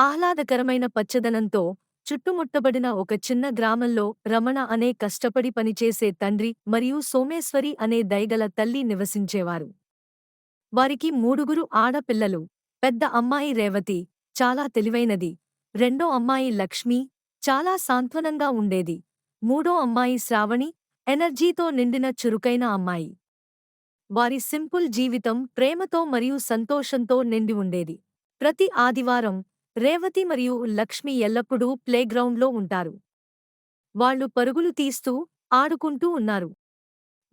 ఆహ్లాదకరమైన పచ్చదనంతో చుట్టుముట్టబడిన ఒక చిన్న గ్రామంలో రమణ అనే కష్టపడి పనిచేసే తండ్రి మరియు సోమేశ్వరి అనే దయగల తల్లి నివసించేవారు. వారికి మూడుగురు ఆడపిల్లలు పెద్ద అమ్మాయి రేవతి చాలా తెలివైనది. రెండో అమ్మాయి లక్ష్మి చాలా సాంత్వనంగా ఉండేది. మూడో అమ్మాయి శ్రావణి ఎనర్జీతో నిండిన చురుకైన అమ్మాయి. వారి సింపుల్ జీవితం ప్రేమతో మరియు సంతోషంతో నిండి ఉండేది. ప్రతి ఆదివారం రేవతి మరియు లక్ష్మి ఎల్లప్పుడూ ప్లేగ్రౌండ్లో ఉంటారు. వాళ్ళు పరుగులు తీస్తూ ఆడుకుంటూ ఉన్నారు.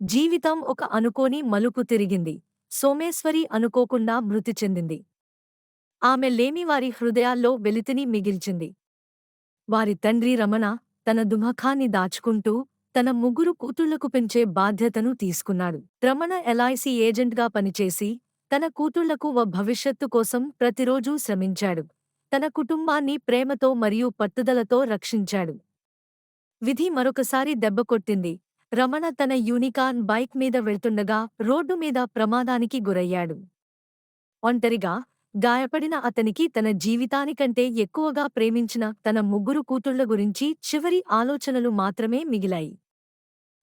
జీవితం ఒక అనుకోని మలుపు తిరిగింది. సోమేశ్వరి అనుకోకుండా మృతి చెందింది. ఆమె లేమి వారి హృదయాల్లో వెలితిని మిగిల్చింది. వారి తండ్రి రమణ తన దుమఖాన్ని దాచుకుంటూ తన ముగ్గురు కూతుళ్ళకు పెంచే బాధ్యతను తీసుకున్నాడు. రమణ ఎల్ఐసి ఏజెంట్గా పనిచేసి తన కూతుళ్ళకు వ భవిష్యత్తు కోసం ప్రతిరోజూ శ్రమించాడు. తన కుటుంబాన్ని ప్రేమతో మరియు పట్టుదలతో రక్షించాడు. విధి మరొకసారి దెబ్బకొట్టింది రమణ తన యూనికార్న్ బైక్ మీద వెళ్తుండగా రోడ్డు మీద ప్రమాదానికి గురయ్యాడు. ఒంటరిగా గాయపడిన అతనికి తన జీవితానికంటే ఎక్కువగా ప్రేమించిన తన ముగ్గురు కూతుళ్ళ గురించి చివరి ఆలోచనలు మాత్రమే మిగిలాయి.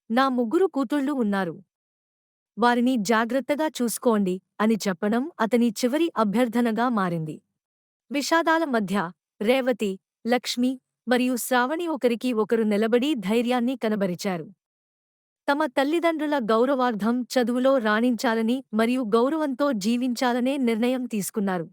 నా ముగ్గురు కూతుళ్ళు ఉన్నారు. వారిని జాగ్రత్తగా చూసుకోండి అని చెప్పడం అతని చివరి అభ్యర్థనగా మారింది. విషాదాల మధ్య రేవతి లక్ష్మి మరియు శ్రావణి ఒకరికి ఒకరు నిలబడి ధైర్యాన్ని కనబరిచారు. తమ తల్లిదండ్రుల గౌరవార్థం చదువులో రాణించాలని మరియు గౌరవంతో జీవించాలనే నిర్ణయం తీసుకున్నారు.